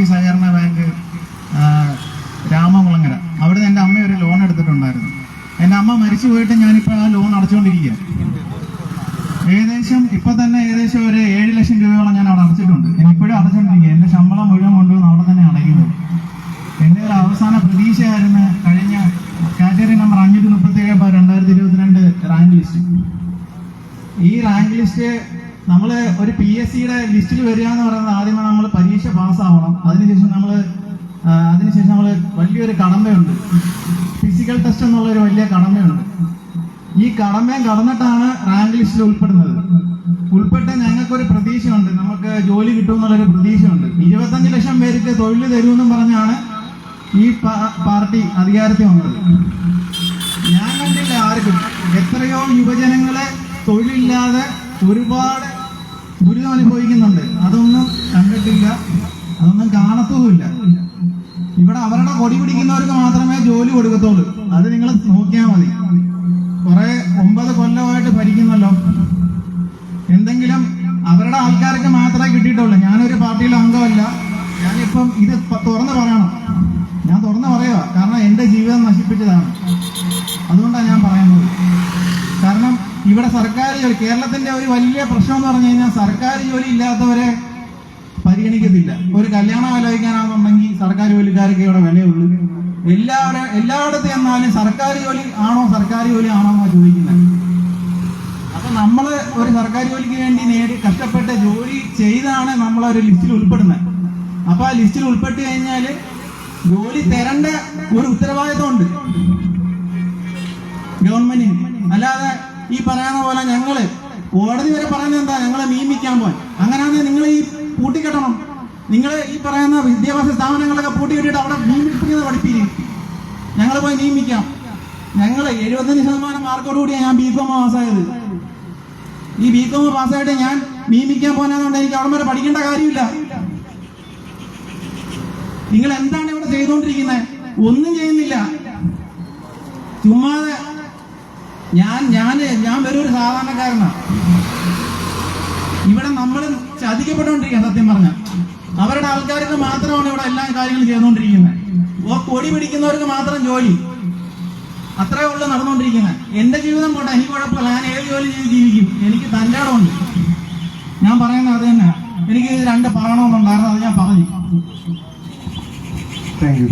Service സഹകരണ bank രാമകുളങ്ങര. അവിടെ എന്റെ അമ്മ ഒരു ലോൺ എടുത്തിട്ടുണ്ടായിരുന്നു. എന്റെ അമ്മ മരിച്ചു പോയിട്ട് ഞാനിപ്പോൾ ആ ലോൺ അടച്ചുകൊണ്ടിരിക്കുക ഏകദേശം ഇപ്പൊ തന്നെ ഏകദേശം ഒരു ഏഴ് ലക്ഷം രൂപയോളം ഞാൻ അവിടെ അടച്ചിട്ടുണ്ട്. ഇപ്പോഴും അടച്ചുകൊണ്ടിരിക്കുക എന്റെ ശമ്പളം മുഴുവൻ കൊണ്ടുവന്ന് അവിടെ തന്നെ അടയ്ക്കുന്നത് എന്റെ ഒരു അവസാന പ്രതീക്ഷയായിരുന്നു കഴിഞ്ഞ കാറ്റഗറി നമ്പർ അഞ്ഞൂറ്റി മുപ്പത്തി ഏഴ് രണ്ടായിരത്തി ഇരുപത്തിരണ്ട് റാങ്ക് ലിസ്റ്റ്. ഈ റാങ്ക് ലിസ്റ്റ് നമ്മൾ ഒരു പി എസ് സിയുടെ ലിസ്റ്റിൽ വരിക എന്ന് പറയുന്നത് ആദ്യമേ നമ്മൾ പരീക്ഷ പാസ്സാവണം. അതിനുശേഷം നമ്മൾ അതിനുശേഷം നമ്മൾ വലിയൊരു കടമയുണ്ട്. ഫിസിക്കൽ ടെസ്റ്റ് എന്നുള്ള ഒരു വലിയ കടമയുണ്ട്. ഈ കടമയും കടന്നിട്ടാണ് റാങ്ക് ലിസ്റ്റിൽ ഉൾപ്പെടുന്നത്. ഉൾപ്പെട്ട് ഞങ്ങൾക്കൊരു പ്രതീക്ഷയുണ്ട്. നമുക്ക് ജോലി കിട്ടുമെന്നുള്ളൊരു പ്രതീക്ഷയുണ്ട്. ഇരുപത്തഞ്ച് ലക്ഷം പേർക്ക് തൊഴിൽ തരുമെന്നും പറഞ്ഞാണ് ഈ പാർട്ടി അധികാരത്തിൽ വന്നത് ഞാൻ കണ്ടില്ല ആർക്കും. എത്രയോ യുവജനങ്ങളെ തൊഴിലില്ലാതെ ഒരുപാട് ദുരിതം അനുഭവിക്കുന്നുണ്ട്. അതൊന്നും കണ്ടിട്ടില്ല. അതൊന്നും കാണത്തുമില്ല. ഇവിടെ അവരുടെ കൊടി പിടിക്കുന്നവർക്ക് മാത്രമേ ജോലി കൊടുക്കത്തുള്ളൂ. അത് നിങ്ങൾ നോക്കിയാൽ മതി. കുറെ ഒമ്പത് കൊല്ലമായിട്ട് ഭരിക്കുന്നല്ലോ. എന്തെങ്കിലും അവരുടെ ആൾക്കാർക്ക് മാത്രമേ കിട്ടിയിട്ടുള്ളൂ. ഞാനൊരു പാർട്ടിയിലെ അംഗമല്ല. ഞാനിപ്പം ഇത് തുറന്നു പറയണം. ഞാൻ തുറന്ന് പറയുക കാരണം എന്റെ ജീവിതം നശിപ്പിച്ചതാണ്. അതുകൊണ്ടാണ് ഞാൻ പറയുന്നത്. ഇവിടെ സർക്കാർ ജോലി കേരളത്തിന്റെ ഒരു വലിയ പ്രശ്നം എന്ന് പറഞ്ഞു കഴിഞ്ഞാൽ സർക്കാർ ജോലി ഇല്ലാത്തവരെ പരിഗണിക്കത്തില്ല. ഒരു കല്യാണം ആലോചിക്കാനാണെന്നുണ്ടെങ്കിൽ സർക്കാർ ജോലിക്കാർക്ക് ഇവിടെ വിലയുള്ളൂ. എല്ലാവരും എല്ലായിടത്തും എന്നാലും സർക്കാർ ജോലി ആണോ സർക്കാർ ജോലി ആണോ എന്നാണ് ചോദിക്കുന്നത്. അപ്പൊ നമ്മൾ ഒരു സർക്കാർ ജോലിക്ക് വേണ്ടി നേടി കഷ്ടപ്പെട്ട് ജോലി ചെയ്താണ് നമ്മൾ ഒരു ലിസ്റ്റിൽ ഉൾപ്പെടുന്നത്. അപ്പൊ ആ ലിസ്റ്റിൽ ഉൾപ്പെട്ട് കഴിഞ്ഞാൽ ജോലി തരേണ്ട ഒരു ഉത്തരവാദിത്വം ഉണ്ട്. ഗവൺമെന്റിന്. അല്ലാതെ ഈ പറയുന്ന പോലെ ഞങ്ങൾ കോടതി വരെ പറയുന്നത് എന്താ? ഞങ്ങളെ നിയമിക്കാൻ പോയി അങ്ങനെയാണെങ്കിൽ നിങ്ങൾ ഈ പൂട്ടിക്കെട്ടണം. നിങ്ങൾ ഈ പറയുന്ന വിദ്യാഭ്യാസ സ്ഥാപനങ്ങളൊക്കെ പൂട്ടിക്കെട്ടിട്ട് അവിടെ നിയമിപ്പിക്കുന്നത് പഠിപ്പിക്കും. ഞങ്ങൾ പോയി നിയമിക്കാം ഞങ്ങൾ എഴുപത്തഞ്ച് ശതമാനം മാർക്കോട് കൂടിയാണ് ഞാൻ ബി കോം പാസ്സായത്. ഈ ബി കോം പാസ്സായിട്ട് ഞാൻ നിയമിക്കാൻ പോകാനാണെന്നുണ്ട് എനിക്ക് അവിടെ വരെ പഠിക്കേണ്ട കാര്യമില്ല. നിങ്ങൾ എന്താണ് ഇവിടെ ചെയ്തുകൊണ്ടിരിക്കുന്നത് ഒന്നും ചെയ്യുന്നില്ല. ചുമ്മാതെ ഞാൻ ഞാൻ ഞാൻ വെറും ഒരു സാധാരണക്കാരനാണ് ഇവിടെ നമ്മൾ ചതിക്കപ്പെട്ടുകൊണ്ടിരിക്കുക സത്യം പറഞ്ഞ. അവരുടെ ആൾക്കാർക്ക് മാത്രമാണ് ഇവിടെ എല്ലാ കാര്യങ്ങളും ചെയ്തുകൊണ്ടിരിക്കുന്നത്. ഓ കൊടി പിടിക്കുന്നവർക്ക് മാത്രം ജോലി. അത്രേ ഉള്ളു നടന്നുകൊണ്ടിരിക്കുന്നത്. എന്റെ ജീവിതം പോട്ടെ എനിക്ക് കുഴപ്പമില്ല. ഞാൻ ഏത് ജോലി ചെയ്ത് ജീവിക്കും? എനിക്ക് തന്റെ ഞാൻ പറയുന്നത് അത് തന്നെ. എനിക്ക് രണ്ട് പറയണമെന്നുണ്ടായിരുന്നു അത് ഞാൻ പറഞ്ഞു. Thank you